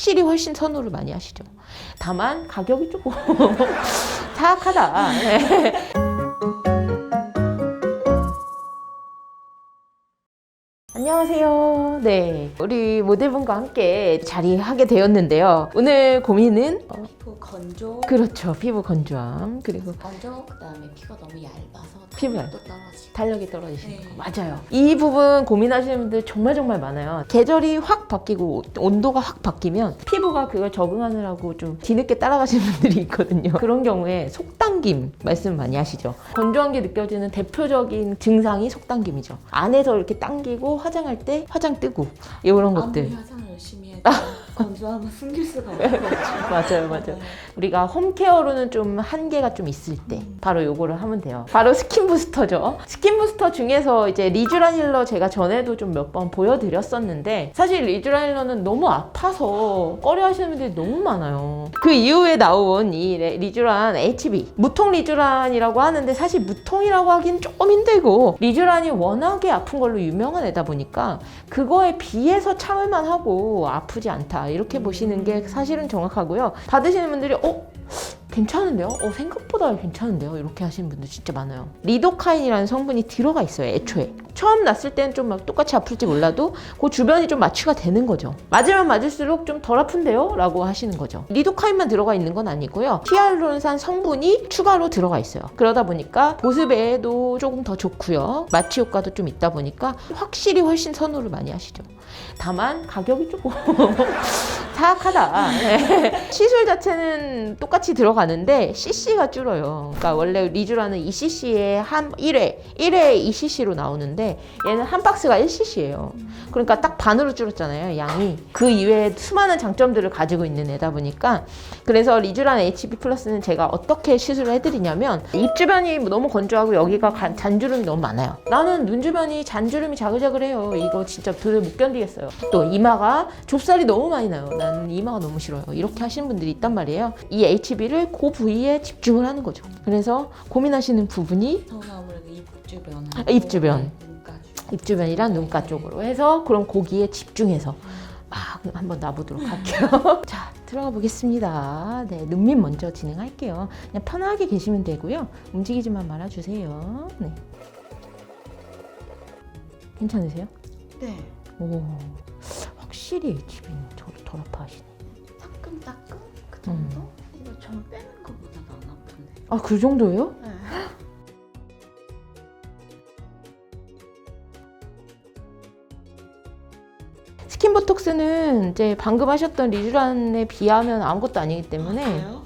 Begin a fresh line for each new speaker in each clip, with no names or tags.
확실히 훨씬 선호를 많이 하시죠. 다만 가격이 조금 사악하다. 네. 안녕하세요. 네. 우리 모델분과 함께 자리하게 되었는데요. 오늘 고민은 어,
피부 건조
그렇죠. 피부 건조함 그리고
건조 그다음에 피부가 너무 얇아서
피부
탄력도 떨어지고
탄력이 떨어지시는
네.
거 맞아요. 이 부분 고민하시는 분들 정말 정말 많아요. 계절이 확 바뀌고 온도가 확 바뀌면 피부가 그걸 적응하느라고 좀 뒤늦게 따라가시는 분들이 있거든요. 그런 경우에 속당김 말씀 많이 하시죠. 건조한 게 느껴지는 대표적인 증상이 속당김이죠. 안에서 이렇게 당기고 화 장할 때 화장 뜨고 이런 것들.
아무리 화장을 열심히 해도 건조함은 숨길 수가 없어요.
맞아요, 맞아요. 우리가 홈케어로는 좀 한계가 좀 있을 때 바로 요거를 하면 돼요. 바로 스킨 부스터죠. 스킨 부스터 중에서 이제 리쥬란 힐러 제가 전에도 좀 몇 번 보여드렸었는데 사실 리쥬란 힐러는 너무 아파서 꺼려 하시는 분들이 너무 많아요. 그 이후에 나온 이 레- 리쥬란 HB 무통 리쥬란이라고 하는데 사실 무통이라고 하긴 조금 힘들고 리쥬란이 워낙에 아픈 걸로 유명한 애다 보니까 그거에 비해서 참을만 하고 아 프지 않다 이렇게 보시는 게 사실은 정확하고요. 받으시는 분들이 어 괜찮은데요? 어 생각보다 괜찮은데요? 이렇게 하시는 분들 진짜 많아요. 리도카인이라는 성분이 들어가 있어요. 애초에 처음 났을 때는 좀 막 똑같이 아플지 몰라도 그 주변이 좀 마취가 되는 거죠. 맞으면 맞을수록 좀 덜 아픈데요? 라고 하시는 거죠. 리도카인만 들어가 있는 건 아니고요. 히알루론산 성분이 추가로 들어가 있어요. 그러다 보니까 보습에도 조금 더 좋고요. 마취 효과도 좀 있다 보니까 확실히 훨씬 선호를 많이 하시죠. 다만 가격이 조금 사악하다. 네. 시술 자체는 똑같이 들어가는데 cc가 줄어요. 그러니까 원래 리쥬라는 2cc에 한 1회, 1회에 2cc로 나오는데 얘는 한 박스가 1cc예요. 그러니까 딱 반으로 줄었잖아요, 양이. 그 이외에 수많은 장점들을 가지고 있는 애다 보니까 그래서 리쥬란 HB 플러스는 제가 어떻게 시술을 해드리냐면 입 주변이 너무 건조하고 여기가 간- 잔주름이 너무 많아요. 나는 눈 주변이 잔주름이 자글자글해요. 이거 진짜 도저히 못 견디겠어요. 또 이마가 좁쌀이 너무 많이 나요. 나는 이마가 너무 싫어요. 이렇게 하시는 분들이 있단 말이에요. 이 HB를 그 부위에 집중을 하는 거죠. 그래서 고민하시는 부분이
아무래도 입 주변
아, 입 주변. 입 주변이랑 눈가 쪽으로 해서 그럼 거기에 집중해서 막 한번 놔보도록 할게요. 자, 들어가 보겠습니다. 네, 눈밑 먼저 진행할게요. 그냥 편하게 계시면 되고요. 움직이지만 말아주세요. 네. 괜찮으세요?
네
오, 확실히 HB는 저를 덜 아파하시네.
따끔따끔 그 정도? 이거 전 빼는 것보다는 안 아픈데
아, 그 정도예요?
네.
스킨 보톡스는 이제 방금 하셨던 리쥬란에 비하면 아무것도 아니기 때문에
그래요?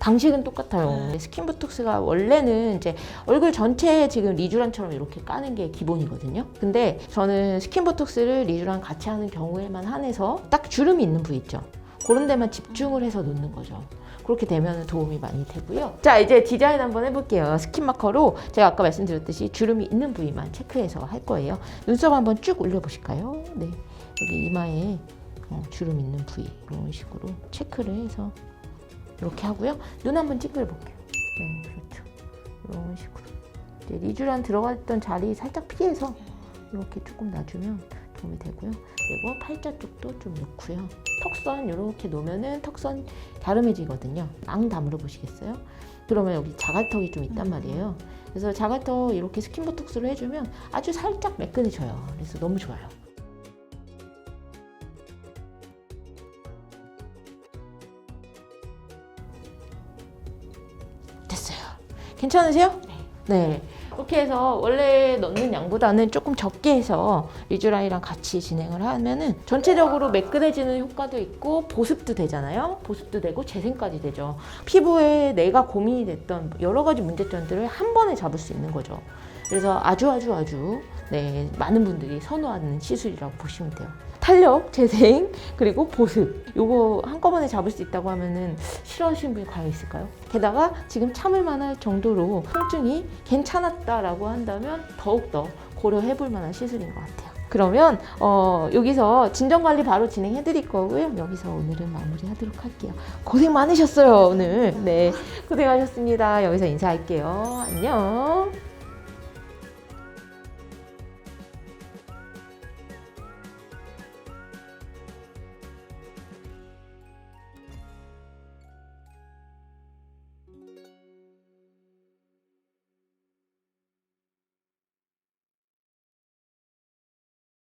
방식은 똑같아요.
네.
스킨 보톡스가 원래는 이제 얼굴 전체에 지금 리쥬란처럼 이렇게 까는 게 기본이거든요. 근데 저는 스킨 보톡스를 리쥬란 같이 하는 경우에만 한해서 딱 주름이 있는 부위 있죠. 그런 데만 집중을 해서 놓는 거죠. 그렇게 되면 도움이 많이 되고요. 자, 이제 디자인 한번 해볼게요. 스킨 마커로 제가 아까 말씀드렸듯이 주름이 있는 부위만 체크해서 할 거예요. 눈썹 한번 쭉 올려보실까요? 네. 여기 이마에 어, 주름 있는 부위 이런 식으로 체크를 해서 이렇게 하고요. 눈 한번 찡그려 볼게요. 네, 그렇죠. 이런 식으로. 이제 리쥬란 들어갔던 자리 살짝 피해서 이렇게 조금 놔주면 도움이 되고요. 그리고 팔자 쪽도 좀 놓고요. 턱선 이렇게 놓으면은 턱선 갸름해지거든요. 앙 다물어 보시겠어요? 그러면 여기 자갈턱이 좀 있단 말이에요. 그래서 자갈턱 이렇게 스킨 보톡스를 해주면 아주 살짝 매끈해져요. 그래서 너무 좋아요. 됐어요. 괜찮으세요? 네. 이렇게 해서 원래 넣는 양보다는 조금 적게 해서 리쥬라이랑 같이 진행을 하면은 전체적으로 매끈해지는 효과도 있고 보습도 되잖아요. 보습도 되고 재생까지 되죠. 피부에 내가 고민이 됐던 여러 가지 문제점들을 한 번에 잡을 수 있는 거죠. 그래서 아주 아주 아주 네, 많은 분들이 선호하는 시술이라고 보시면 돼요. 탄력, 재생, 그리고 보습. 요거 한꺼번에 잡을 수 있다고 하면은 싫어하시는 분이 과연 있을까요? 게다가 지금 참을 만할 정도로 통증이 괜찮았다라고 한다면 더욱더 고려해 볼 만한 시술인 것 같아요. 그러면 어, 여기서 진정 관리 바로 진행해 드릴 거고요. 여기서 오늘은 마무리 하도록 할게요. 고생 많으셨어요, 오늘. 네. 고생하셨습니다. 여기서 인사할게요. 안녕.